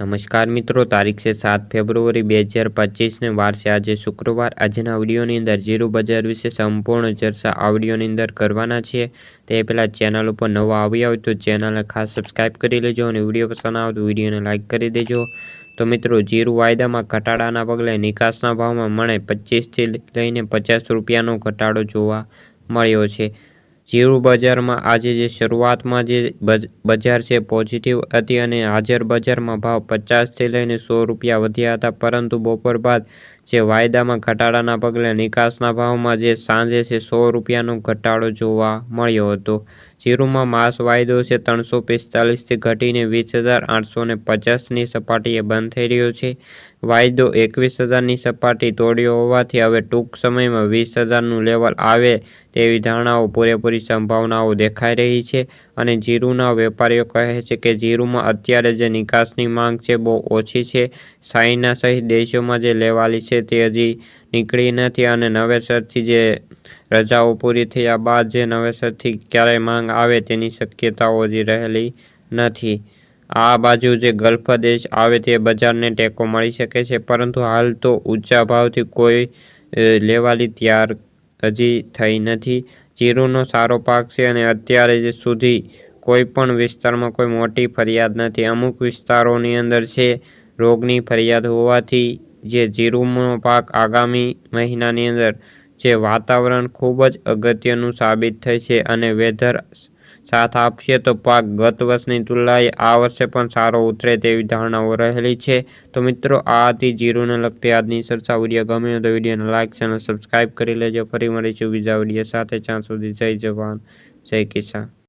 નમસ્કાર મિત્રો, તારીખ છે સાત ફેબ્રુઆરી બે હજાર પચીસને વાર છે આજે શુક્રવાર. આજના આવડીઓની અંદર જીરું બજાર વિશે સંપૂર્ણ ચર્ચા આવડીઓની અંદર કરવાના છીએ. તે પહેલાં ચેનલ ઉપર નવા આવ્યા હોય તો ચેનલને ખાસ સબસ્ક્રાઈબ કરી લેજો અને વીડિયો પસંદ આવે તો વિડીયોને લાઇક કરી દેજો. તો મિત્રો, જીરું વાયદામાં ઘટાડાના પગલે નિકાસના ભાવમાં મને પચીસથી લઈને પચાસ રૂપિયાનો ઘટાડો જોવા મળ્યો છે. જીરું બજારમાં આજે જે શરૂઆતમાં જે બજાર છે પોઝિટિવ હતી અને હાજર બજારમાં ભાવ પચાસથી લઈને સો રૂપિયા વધ્યા હતા, પરંતુ બપોર બાદ જે વાયદામાં ઘટાડાના પગલે નિકાસના ભાવમાં જે સાંજે છે સો રૂપિયાનો ઘટાડો જોવા મળ્યો હતો. જીરુમાં માસ વાયદો છે ત્રણસો પિસ્તાલીસથી ઘટીને વીસ હજાર આઠસો ને પચાસની સપાટીએ બંધ થઈ રહ્યો છે. વાયદો એકવીસ હજારની સપાટી તોડ્યો હોવાથી હવે ટૂંક સમયમાં વીસ હજારનું લેવલ આવે તેવી ધારણાઓ પૂરેપૂરી સંભાવનાઓ દેખાઈ રહી છે અને જીરુના વેપારીઓ કહે છે કે જીરુમાં અત્યારે જે નિકાસની માંગ છે બહુ ઓછી છે. સાઈના સહિત દેશોમાં જે લેવાલી છે તે હજી નીકળી નથી અને નવેસરથી જે રજાઓ પૂરી થયા બાદ જે નવેસરથી ક્યારેય માંગ આવે તેની શક્યતાઓ હજી રહેલી નથી. આ બાજુ જે ગલ્ફ દેશ આવે તે બજારને ટેકો મળી શકે છે, પરંતુ હાલ તો ઊંચા ભાવથી કોઈ લેવાલી તૈયાર હજી થઈ નથી. જીરુનો સારો પાક છે અને અત્યારે જે સુધી કોઈ પણ વિસ્તારમાં કોઈ મોટી ફરિયાદ નથી. અમુક વિસ્તારોની અંદર છે રોગની ફરિયાદ હોવાથી જે જીરુમનો પાક આગામી મહિનાની અંદર જે વાતાવરણ ખૂબ જ અગત્યનું સાબિત થશે અને વેધર સાથ આપશે તો પાક ગત વર્ષની તુલનાએ આ વર્ષે પણ સારો ઉતરે તેવી ધારણાઓ રહેલી છે. તો મિત્રો, આ હતી જીરુને લગતી આજની ચર્ચા વીડિયો. ગમે તો વિડીયોને લાઇક ચેનલ સબસ્ક્રાઈબ કરી લેજો. ફરી મળીશું બીજા વીડિયો સાથે. ત્યાં સુધી જય જવાન, જય કિસાન.